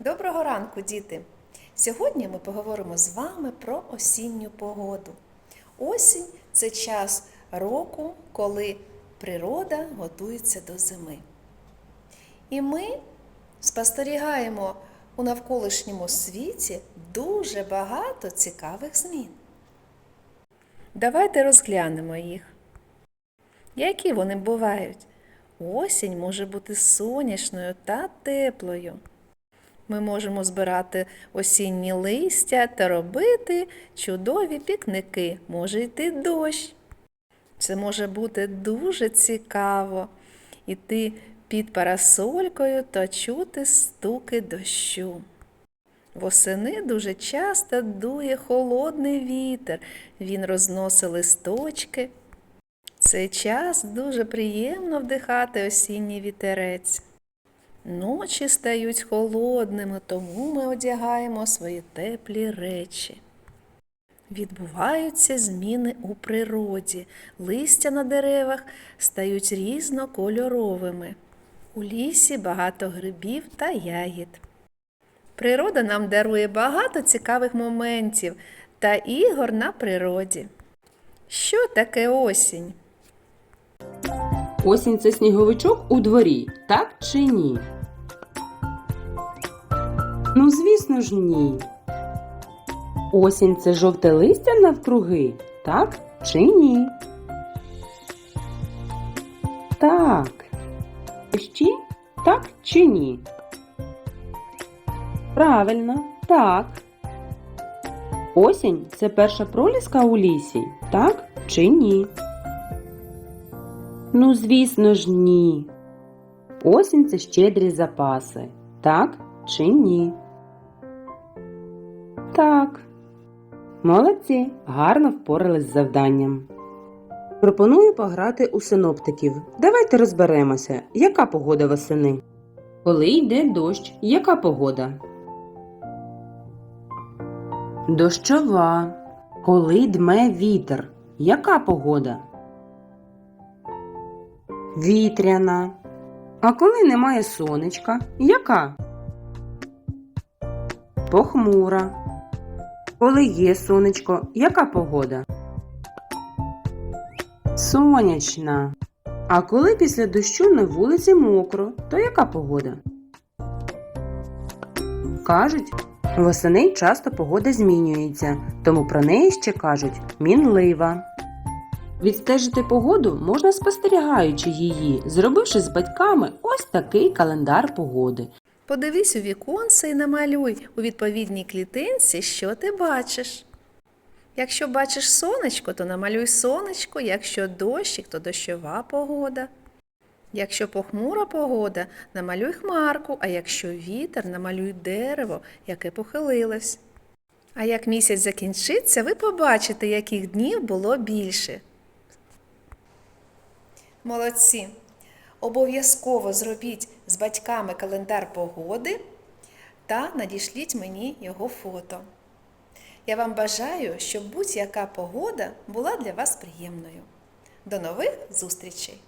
Доброго ранку, діти! Сьогодні ми поговоримо з вами про осінню погоду. Осінь це час року, коли природа готується до зими. І ми спостерігаємо у навколишньому світі дуже багато цікавих змін. Давайте розглянемо їх. Які вони бувають? Осінь може бути сонячною та теплою. Ми можемо збирати осінні листя та робити чудові пікники. Може йти дощ. Це може бути дуже цікаво іти під парасолькою та чути стуки дощу. Восени дуже часто дує холодний вітер, він розносить листочки. Цей час дуже приємно вдихати осінній вітерець. Ночі стають холодними, тому ми одягаємо свої теплі речі. Відбуваються зміни у природі. Листя на деревах стають різнокольоровими. У лісі багато грибів та ягід. Природа нам дарує багато цікавих моментів та ігор на природі. Що таке осінь? Осінь це сніговичок у дворі, так чи ні? Ну, звісно ж, ні. Осінь це жовте листя навкруги, так чи ні? Так. Дощі, так чи ні? Правильно, так. Осінь це перша проліска у лісі, так чи ні? Ну, звісно ж, ні. Осінь це щедрі запаси. Так чи ні? Так. Молодці, гарно впорались з завданням. Пропоную пограти у синоптиків. Давайте розберемося, яка погода восени. Коли йде дощ, яка погода? Дощова. Коли дме вітер, яка погода? Вітряна. А коли немає сонечка, яка? Похмура. Коли є сонечко, яка погода? Сонячна. А коли після дощу на вулиці мокро, то яка погода? Кажуть, восени часто погода змінюється, тому про неї ще кажуть мінлива. Відстежити погоду можна спостерігаючи її, зробивши з батьками ось такий календар погоди. Подивись у віконце і намалюй у відповідній клітинці, що ти бачиш. Якщо бачиш сонечко, то намалюй сонечко, якщо дощик, то дощова погода. Якщо похмура погода, намалюй хмарку, а якщо вітер, намалюй дерево, яке похилилось. А як місяць закінчиться, ви побачите, яких днів було більше. Молодці! Обов'язково зробіть з батьками календар погоди та надішліть мені його фото. Я вам бажаю, щоб будь-яка погода була для вас приємною. До нових зустрічей!